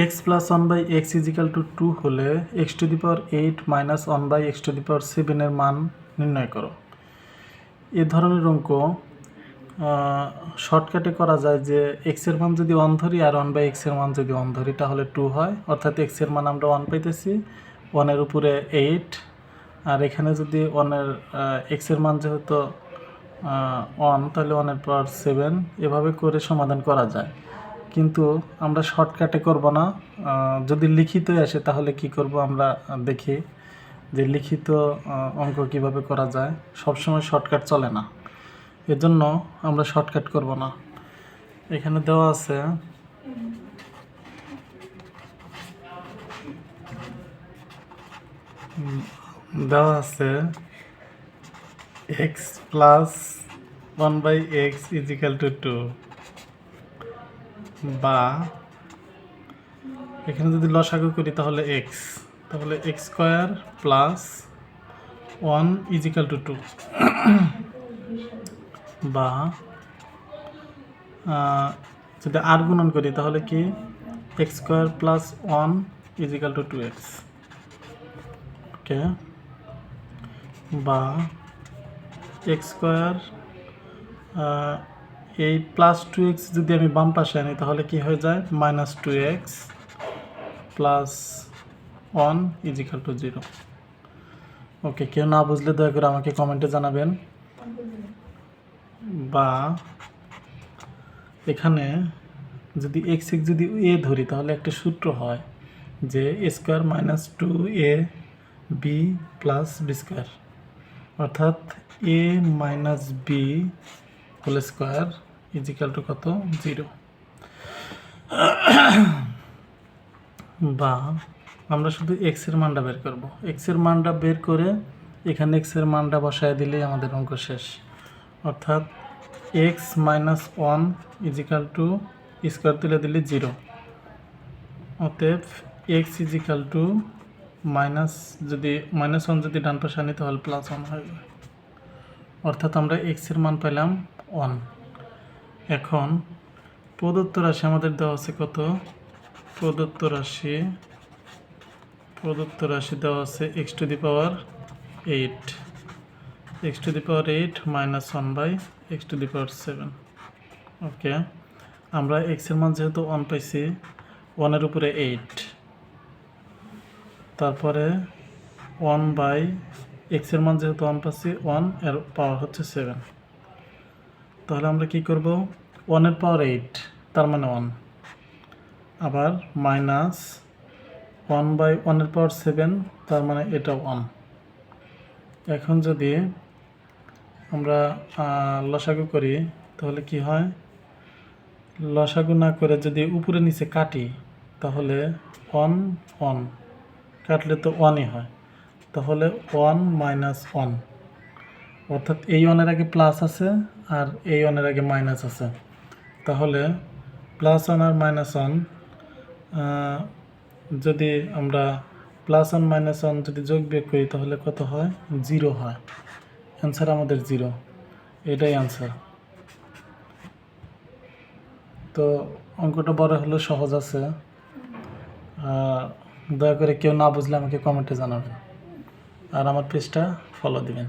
X plus one by x equal to two হলে x to the power eight minus one by x to the power সেভেনের মান নির্ণয় করো। এ ধরনের অঙ্ক শর্টকাটে করা যায় যে এক্সের মান যদি ওয়ান ধরি আর ওয়ান বাই এক্সের মান যদি ওয়ান ধরি তাহলে টু হয়। অর্থাৎ এক্সের মান আমরা ওয়ান পাইতেছি ওয়ানের উপরে এইট। আর এখানে যদি ওয়ানের এক্সের মান যেহেতু ওয়ান, তাহলে ওয়ানের পর সেভেন। এভাবে করে সমাধান করা যায়। কিন্তু আমরা শর্টকাটে করব না। যদি লিখিত আসে তাহলে কি করব আমরা দেখি যে লিখিত অঙ্ক কীভাবে করা যায়। সবসময় শর্টকাট চলে না। এজন্য আমরা শর্টকাট করব না। এখানে দেওয়া আছে দেওয়া আছে x plus one by x equal to two বা এখানে যদি লসাগু করি তাহলে এক্স তাহলে x square plus one equal to two বা যদি আর গুণন করি তাহলে কি? X square plus one equal to two x okay বা এক্স স্কোয়ার এই প্লাস টু এক্স যদি আমি বাম পাশে আনি, তাহলে কি হয়ে যায়? Minus two x plus one equal to zero okay কেউ না বুঝলে দয়া করে আমাকে কমেন্টে জানাবেন। বা এখানে যদি এক্স এক্স যদি এ ধরি, তাহলে একটা সূত্র হয় যে a square minus two a b plus b square অর্থাৎ a minus b whole square equal to কত? জিরো। বা আমরা শুধু এক্সের মানটা বের করব। এক্সের মানটা বের করে এখানে এক্সের মানটা বসায় দিলেই আমাদের অঙ্ক শেষ। অর্থাৎ x minus one equal to square তুলে দিলে জিরো অতএব এক্স ইজিক্যাল টু মাইনাস যদি মাইনাস ওয়ান যদি ডান পাশে আনি তাহলে প্লাস ওয়ান হয়ে যাবে অর্থাৎ আমরা এক্সের মান পেলাম ওয়ান। এখন প্রদত্ত রাশি আমাদের দেওয়া আছে কত? প্রদত্ত রাশি প্রদত্ত রাশি দেওয়া আছে x to the power eight x to the power eight minus one by x to the power seven okay আমরা এক্সের মান যেহেতু ওয়ান পাইছি ওয়ানের উপরে এইট তারপরে ওয়ান বাই এক্সের মান যেহেতু ওয়ান পাচ্ছি ওয়ানের পাওয়ার হচ্ছে সেভেন তাহলে আমরা কি করব? ওয়ানের পাওয়ার এইট তার মানে ওয়ান আবার মাইনাস ওয়ান বাই ওয়ানের পাওয়ার সেভেন তার মানে এটা ওয়ান এখন যদি আমরা লসাগু করি, তাহলে কি হয়? লসাগু না করে যদি উপরে নিচে কাটি, তাহলে ওয়ান ওয়ান কাটলে তো ওয়ানই হয়। তাহলে ওয়ান মাইনাস ওয়ান অর্থাৎ এই ওয়ানের আগে প্লাস আছে আর এই ওয়ানের আগে মাইনাস আছে। তাহলে প্লাস ওয়ান আর মাইনাস ওয়ান যদি আমরা প্লাস ওয়ান মাইনাস ওয়ান যদি যোগ বিয়োগ করি, তাহলে কত হয়? জিরো হয়। অ্যান্সার আমাদের জিরো এটাই অ্যান্সার তো অঙ্কটা বড় হলেও সহজ আছে। দয়া করে কেউ না বুঝলে আমাকে কমেন্টে জানাবেন। আর আমার পেজটা ফলো দিবেন।